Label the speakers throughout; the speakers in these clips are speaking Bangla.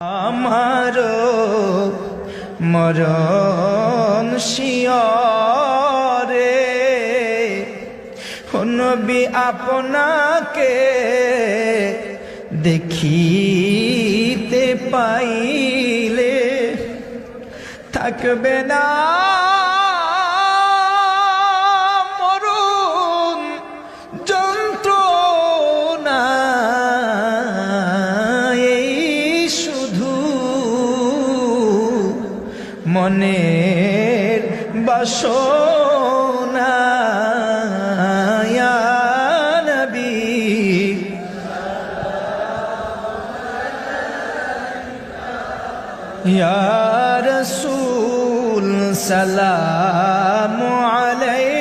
Speaker 1: আমার মরণ শিয়রে। নবী আপনাকে দেখিতে পাইলে থাকবে না يا رسول سلام عليك.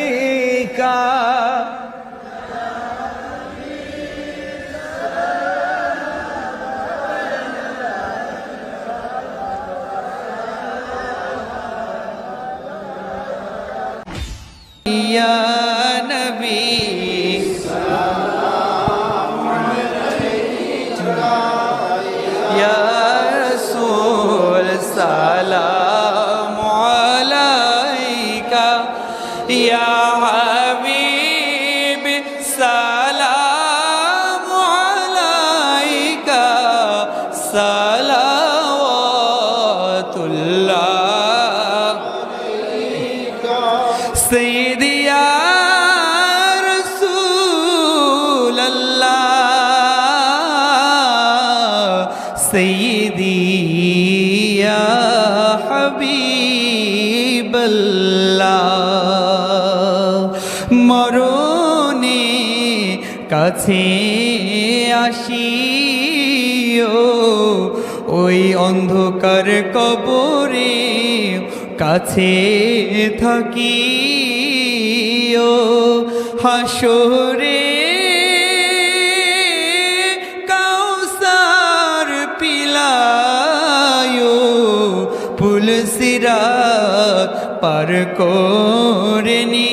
Speaker 1: কাছে আসিও ওই অন্ধকার কবরে কাছে থাকি ও হাসরে কাউসার পিলায় পুলসিরা পার করেনি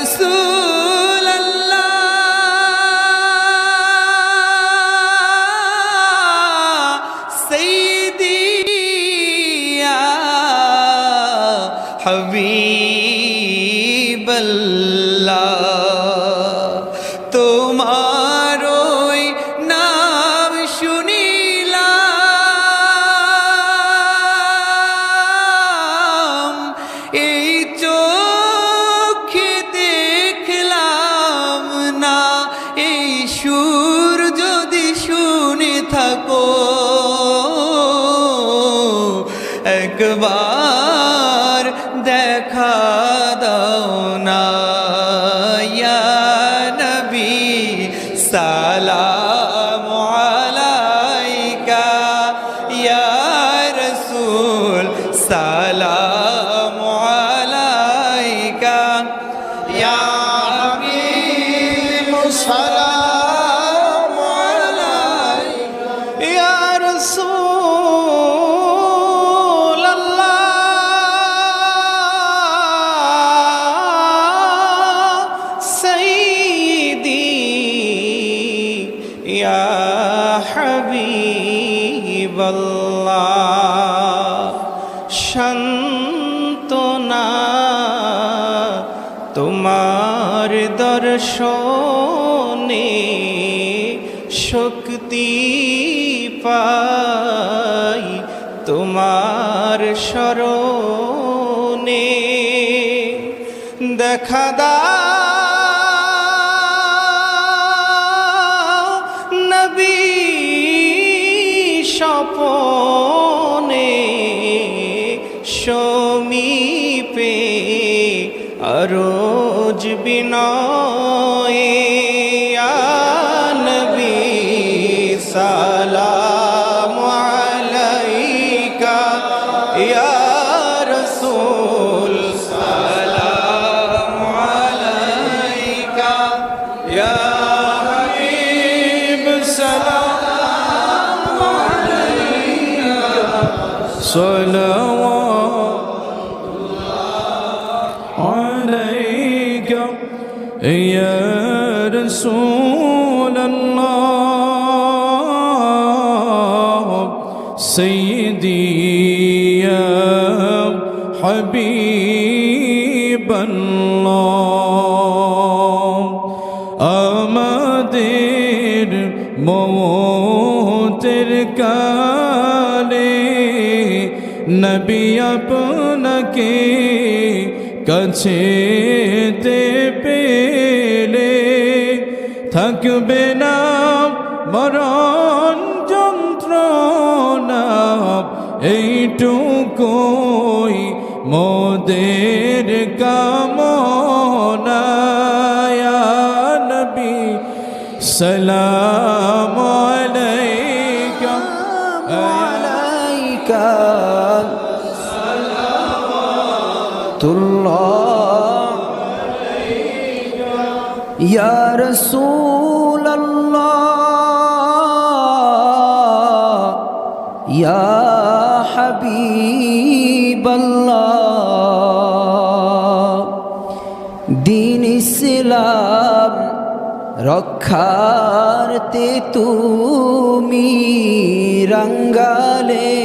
Speaker 1: Jesús. দাও না। না তোমার দর্শনে শক্তি পাই তোমার সরণে দেখা
Speaker 2: দা ya মৌতের কালে নবী আপনাকে কাছে পেলে থাকবে না মরণ যন্ত্রণা, এইটুকুই মোদের কামনা নবী সালাম
Speaker 3: রসুল ইয়া দিন ইসলাম রক্ষারতে তুমি রঙ্গালে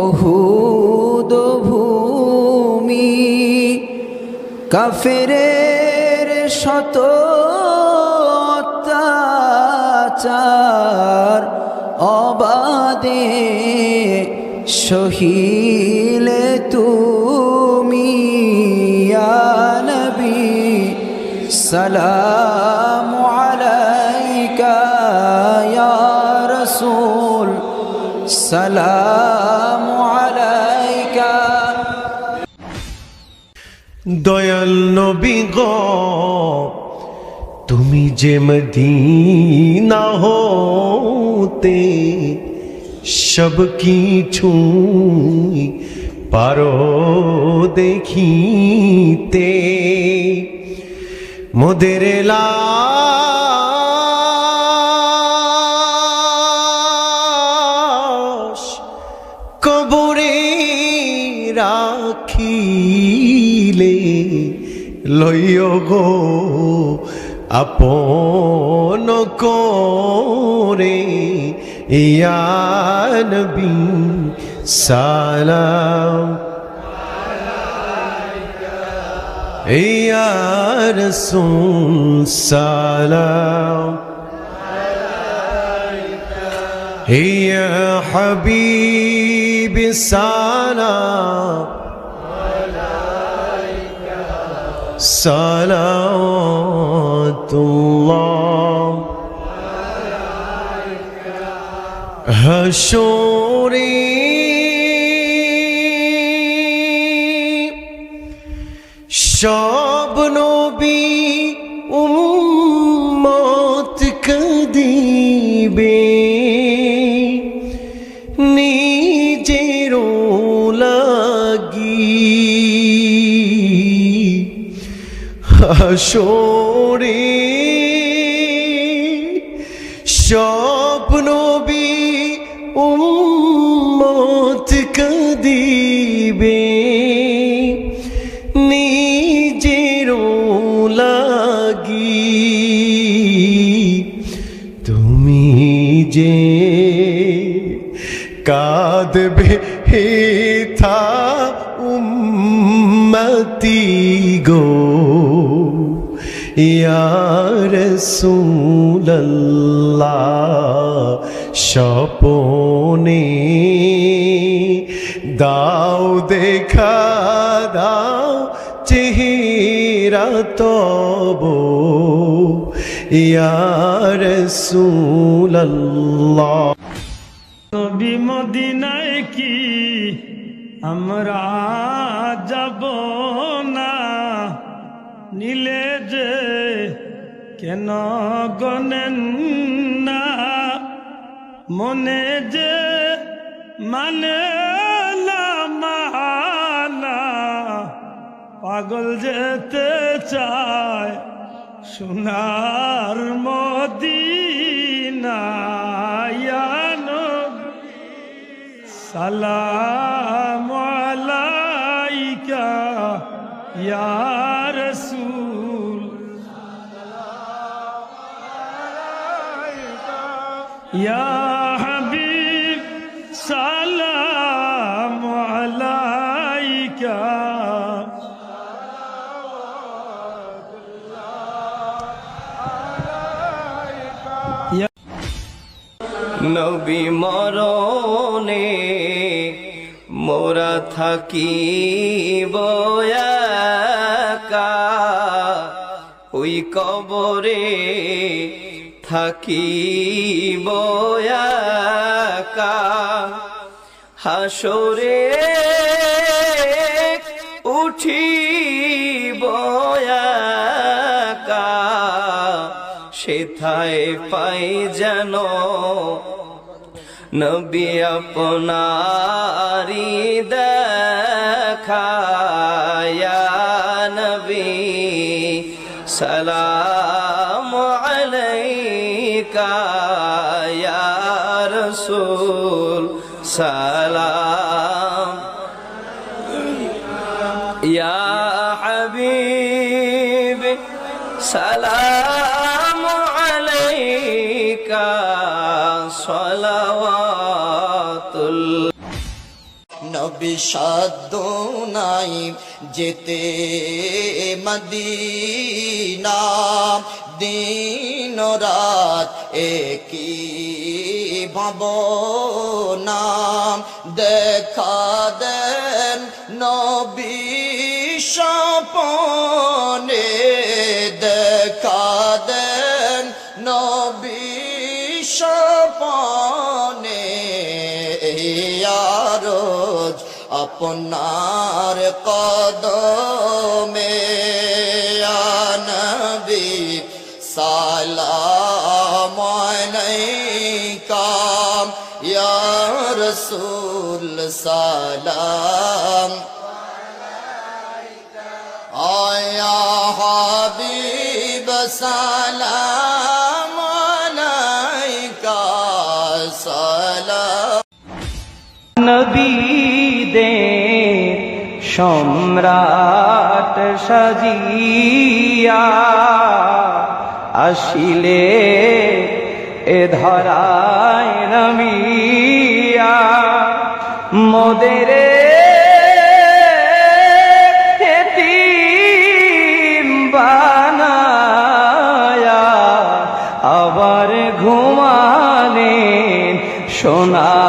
Speaker 3: অহুদ ভূমি কাফেরে শত অত্যাচার অবাদে সহিলে তুমি ইয়া নবী সালাম আলাইকা ইয়া রাসূল সালাম
Speaker 4: দয়াল নবী গ তুমি যে মদিনা হতে সব কিছু পারো দেখিতে। মোদের লাশ লইও গো আপন করে ইয়ানবি সালাম। ইয়ার সালাম। ইয়া হাবিব সালাম। صلاة الله هشوري সব নবী উম্মত কদিবে হাসরে সব নবী উম্মত কদিবে নিজের লাগি। তুমি যে কাঁদবে হেথা উম্মতি গো। ইয়ার সুল্লাহ স্বপনে দাও দেখা, দাও চেহারা তব। ইয়ার সুল্লাহ
Speaker 5: নবী মদিনায় কি আমরা যাব না? নিলে যে কেন গনেন না? মনে যে মানে পাগল যেতে চায় সোনার মদিনায়ানো সালাম আলাইকা, ইয়া ইয়া হাবিব সালাম আলাইকা।
Speaker 6: নবী মরণে মোরা থাকি বয়াকা ওই কবরে থাকি বয়াকা হাসরে উঠি বয়াকা সেথায় পাই যেন নবী আপনারি দেখায়া নবী ইয়া রসুল সালাম। ইয়া হাবিব সালাম আলাইকা সলাওয়াতুল।
Speaker 7: নবী নাই যেতে মদিনা দিন রাত একই ভাবনা দেখা দেন নবী স্বপনে দেখা দেন নবী স্বপনে। ইয়ারোজ আপনার কদমে রাসূল সালাম। আয়া হাবিব সালাম আলাইকা সালাম।
Speaker 6: নবীদে সম্রাট সাজিয়া আসিলে এ ধরায় নমিয়া মোদের বানায়া আবার ঘুমালেন সোনার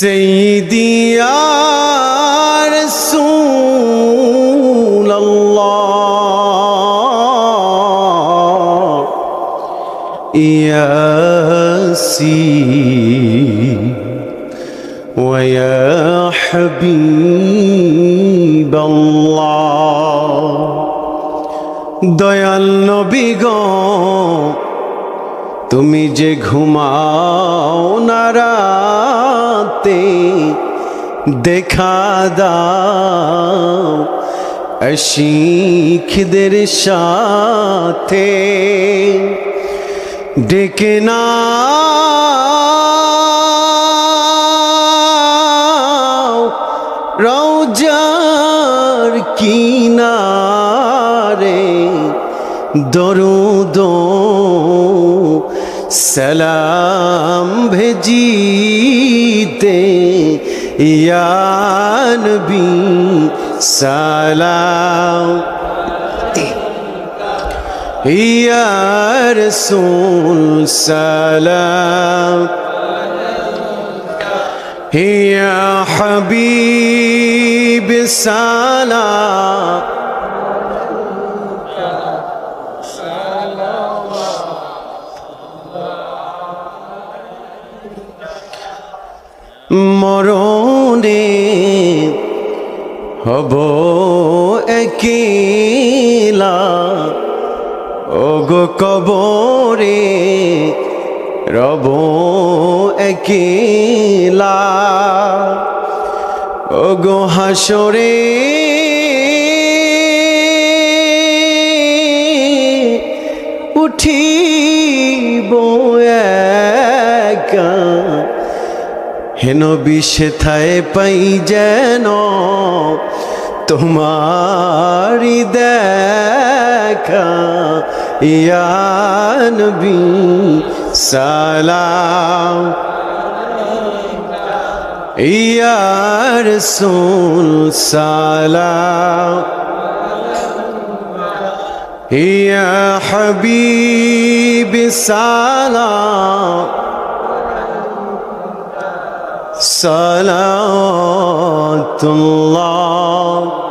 Speaker 4: سيدي يا رسول الله يا سيدي ويا حبيب الله দয়াল নবী গো তুমি যে ঘুমাও না রাতে দেখা দাও শিখদের সাথে। ডেকে না রৌজার কিনারে দরুদ सलाम भेजीते यान भी सलाम यार सोल सलाम या हबीब सलाम মরণে হব একিলা। ওগো কবরে রব একিলা। ওগো হাসরে উঠিব একা। হেন বিষেথায় পাই যেন তোমারি দেখা। ইয়ানবি সালাম। ইয়ার সুল সালাম। ইয়া হাবিব সালাম। صلاة الله.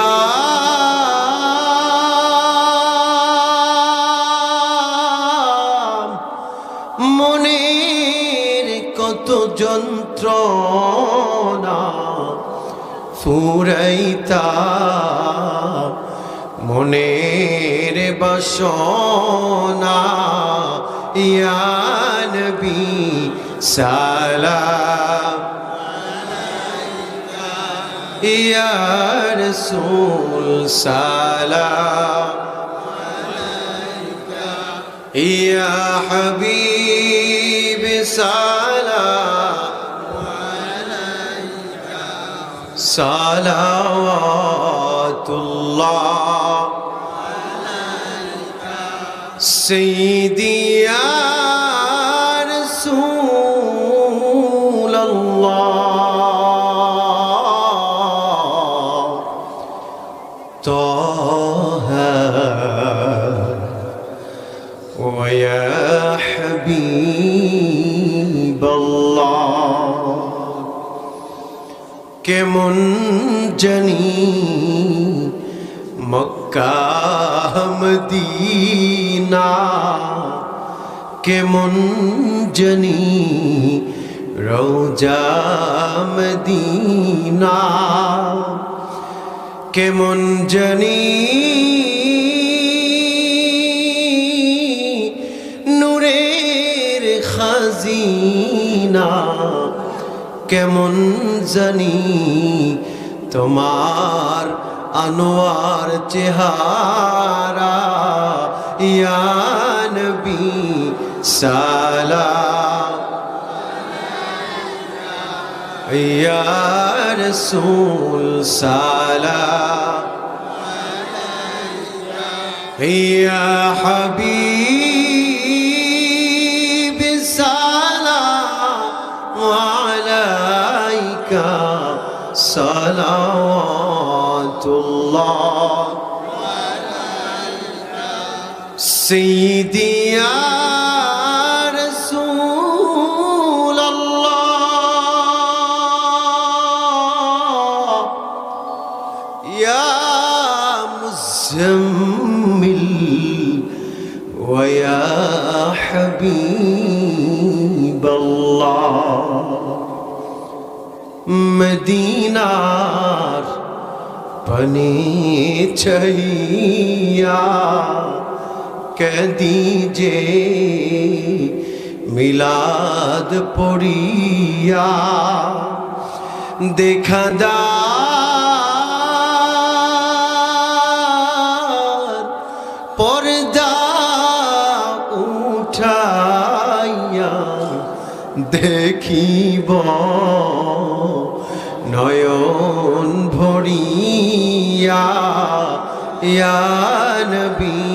Speaker 4: ফুরাইতা মনের বাসনা। ইয়ানবি সালাম। ইয়া রসুল সালাম। ইয়া হাবিব صلوات الله. سيدي يا কেমন জানি মক্কা মদিনা কেমন জানি রোজা মদিনা কেমন জানি নূরের খাজিনা কেমন জানি তোমার আনোয়ার চেহারা? ইয়া নবী সালাম। ইয়া রসূল সালাম। ইয়া হাবিব صلوات الله. سيدي يا رسول الله. يا مزمل ويا حبيب الله. মদিনার পানি ছাইয়া কদি যে মিলাদ পড়িয়া দেখা দার পর্দা উঠাইয়া দেখিব ভরিয়া ইয়া নবী।